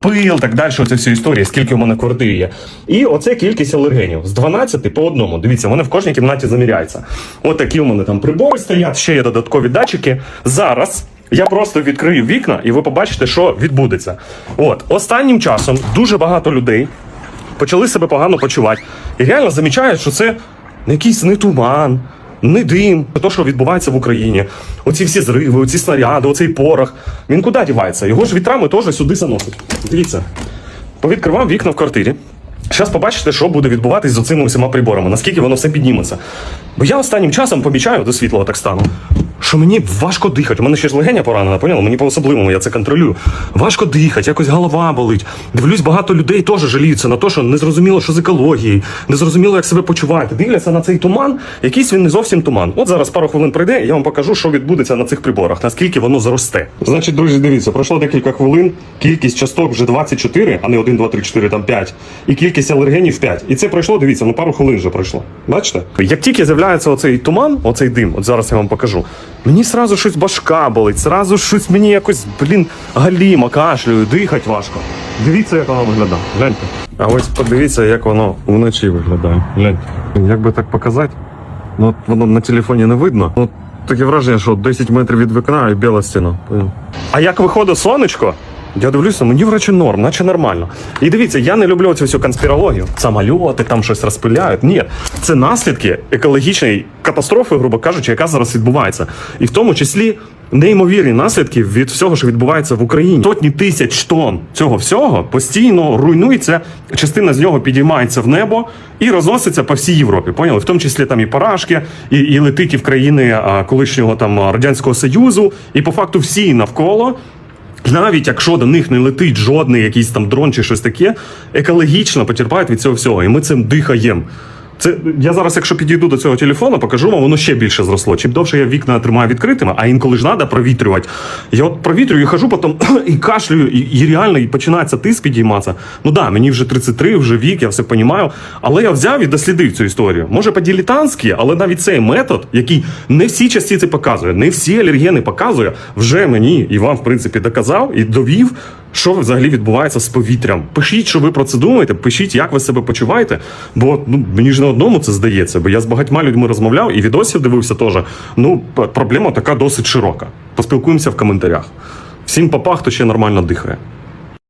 Пил, так далі, оце всі історії, скільки в мене квартирі є. І оце кількість алергенів. З 12 по одному. Дивіться, вони в кожній кімнаті заміряються. От такі у мене там прибори стоять, ще є додаткові датчики. Зараз я просто відкрию вікна, і ви побачите, що відбудеться. От, останнім часом дуже багато людей почали себе погано почувати. І реально замічають, що це якийсь не туман, не дим, то, що відбувається в Україні. Оці всі зриви, оці снаряди, оцей порох. Він куди дівається? Його ж вітрами теж сюди заносить. Дивіться, повідкривав вікна в квартирі. Зараз побачите, що буде відбуватись з оцими всіма приборами, наскільки воно все підніметься. Бо я останнім часом помічаю до світла так стану, що мені важко дихати. У мене ще ж легеня поранена, поняла? Мені по-особливому, я це контролюю. Важко дихати, якось голова болить. Дивлюсь, багато людей теж жаліються на те, що не зрозуміло, що з екологією, не зрозуміло, як себе почуваєте. Дивляться на цей туман, якийсь він не зовсім туман. От зараз пару хвилин пройде, і я вам покажу, що відбудеться на цих приборах, наскільки воно зросте. Значить, друзі, дивіться, пройшло декілька хвилин. Кількість часток вже 24, а не 1, 2, 3, 4, там 5. І кількість алергенів 5. І це пройшло, дивіться, ну пару хвилин вже пройшло. Бачите? Як тільки з'являється оцей туман, оцей дим, от зараз я вам покажу. Мені сразу щось башка болить, сразу щось мені якось, блін, галіма, кашлюю, дихать важко. Дивіться, як воно виглядає. Гляньте. А ось подивіться, як воно вночі виглядає. Гляньте. Як би так показати? Ну, от воно на телефоні не видно. Ну, таке враження, що 10 метрів від вікна і біла стіна. А як виходить сонечко? Я дивлюся, мені врачі норм, наче нормально. І дивіться, я не люблю цю всю конспірологію. Самольоти там щось розпиляють. Ні, це наслідки екологічної катастрофи, грубо кажучи, яка зараз відбувається. І в тому числі неймовірні наслідки від всього, що відбувається в Україні. Сотні тисяч тонн цього всього постійно руйнується. Частина з нього підіймається в небо і розноситься по всій Європі. Поняли? В тому числі там і поражки, і, і летить і в країни а, колишнього там радянського союзу, і по факту всі навколо. Навіть якщо до них не летить жодний якийсь там дрон чи щось таке, екологічно потерпають від цього всього, і ми цим дихаємо. Це я зараз, якщо підійду до цього телефону, покажу вам, воно ще більше зросло. Чим довше я вікна тримаю відкритими, а інколи ж треба провітрювати. Я от провітрюю і хожу потім і кашлюю, і, і реально і починається тиск підійматися. Ну да, мені вже 33, вже вік, я все розумію. Але я взяв і дослідив цю історію. Може по-дилетантськи, але навіть цей метод, який не всі часті це показує, не всі алергени показує, вже мені і вам, в принципі, доказав і довів, що взагалі відбувається з повітрям. Пишіть, що ви про це думаєте, пишіть, як ви себе почуваєте. Бо ну мені ж не одному це здається, бо я з багатьма людьми розмовляв і відосів дивився теж. Ну, проблема така досить широка. Поспілкуємося в коментарях. Всім папа, хто ще нормально дихає.